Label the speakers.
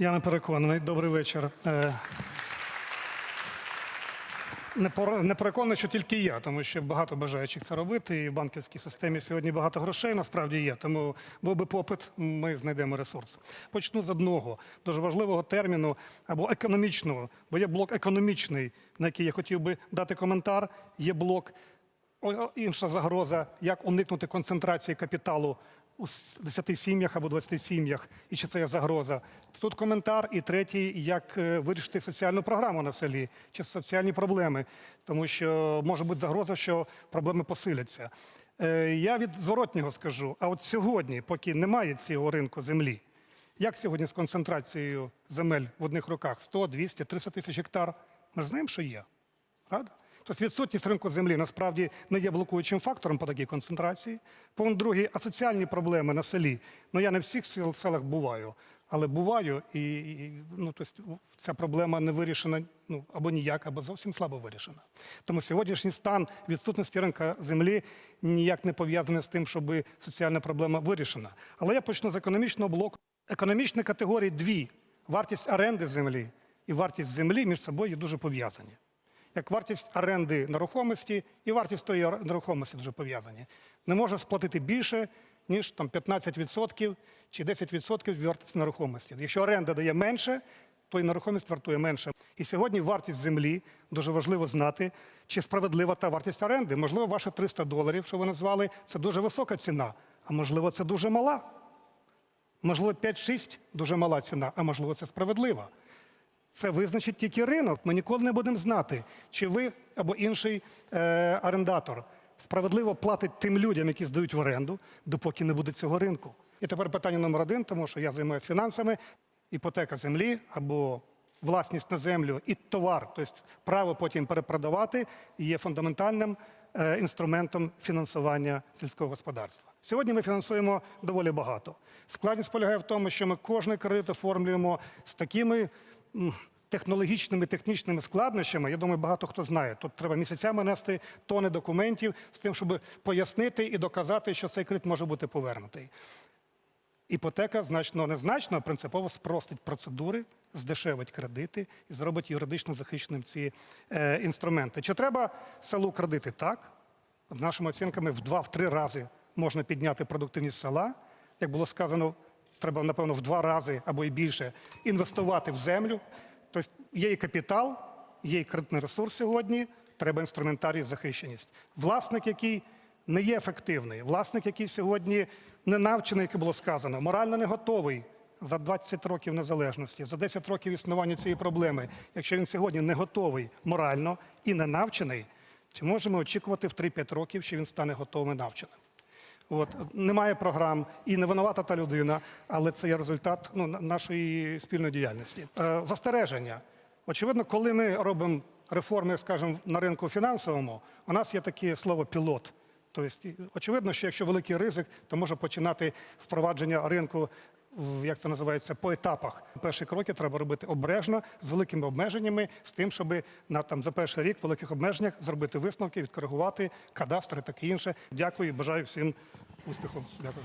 Speaker 1: Я не переконаний. Добрий вечір. Е, Не переконаний, що тільки я, тому що багато бажаючих це робити. І в банківській системі сьогодні багато грошей насправді є. Тому був би попит, ми знайдемо ресурс. Почну з одного дуже важливого терміну або економічного, бо є блок економічний, на який я хотів би дати коментар. Є блок інша загроза, як уникнути концентрації капіталу у 10 сім'ях або 20 сім'ях, і чи це є загроза. Тут коментар. І третій, як е, вирішити соціальну програму на селі, чи соціальні проблеми, тому що може бути загроза, що проблеми посиляться. Е, Я від зворотнього скажу: а от сьогодні, поки немає цього ринку землі, як сьогодні з концентрацією земель в одних руках 100, 200, 300 тисяч гектар? Ми ж знаємо, що є. Правда? Тобто відсутність ринку землі насправді не є блокуючим фактором по такій концентрації. Другий, а соціальні проблеми на селі. Ну я не в всіх селах буваю, але буваю, і ну, тобто, ця проблема не вирішена ну, або ніяк, або зовсім слабо вирішена. Тому сьогоднішній стан відсутності ринка землі ніяк не пов'язаний з тим, щоб соціальна проблема вирішена. Але я почну з економічного блоку. Економічні категорії дві: вартість оренди землі і вартість землі між собою є дуже пов'язані як вартість оренди нерухомості і вартість тої нерухомості дуже пов'язані. Не можна сплатити більше, ніж там, 15% чи 10% від вартості нерухомості. Якщо оренда дає менше, то і нерухомість вартує менше. І сьогодні вартість землі дуже важливо знати, чи справедлива та вартість оренди. Можливо, ваші 300 доларів, що ви назвали, це дуже висока ціна, а можливо, це дуже мала. Можливо, 5-6 дуже мала ціна, а можливо, це справедлива. Це визначить тільки ринок. Ми ніколи не будемо знати, чи ви або інший е, орендатор справедливо платить тим людям, які здають в оренду, допоки не буде цього ринку. І тепер питання номер один, тому що я займаюся фінансами, іпотека землі або власність на землю і товар, тобто право потім перепродавати, є фундаментальним е, інструментом фінансування сільського господарства. Сьогодні ми фінансуємо доволі багато. Складність полягає в тому, що ми кожний кредит оформлюємо з такими технологічними, технічними складнощами. Я думаю, багато хто знає. Тут треба місяцями нести тони документів з тим, щоб пояснити і доказати, що цей кредит може бути повернутий. Іпотека значно незначно, принципово спростить процедури, здешевить кредити і зробить юридично захищеним ці е, інструменти. Чи треба селу кредити? Так. З нашими оцінками в два-три рази можна підняти продуктивність села. Як було сказано, треба, напевно, в два рази або і більше інвестувати в землю. Тобто є і капітал, є і кредитний ресурс сьогодні, треба інструментарій захищеність. Власник, який не є ефективний, власник, який сьогодні не навчений, як було сказано, морально не готовий за 20 років незалежності, за 10 років існування цієї проблеми. Якщо він сьогодні не готовий морально і не навчений, чи можемо очікувати в 3-5 років, що він стане готовим і навченим? От немає програм і не винувата та людина, але це є результат ну, нашої спільної діяльності. Е, застереження. Очевидно, коли ми робимо реформи, скажімо, на ринку фінансовому, у нас є таке слово пілот. Тобто, очевидно, що якщо великий ризик, то може починати впровадження ринку. Як це називається по етапах? Перші кроки треба робити обережно з великими обмеженнями, з тим, щоб на там за перший рік в великих обмеженнях зробити висновки, відкоригувати кадастри, таке інше. Дякую, бажаю всім успіху. Дякую.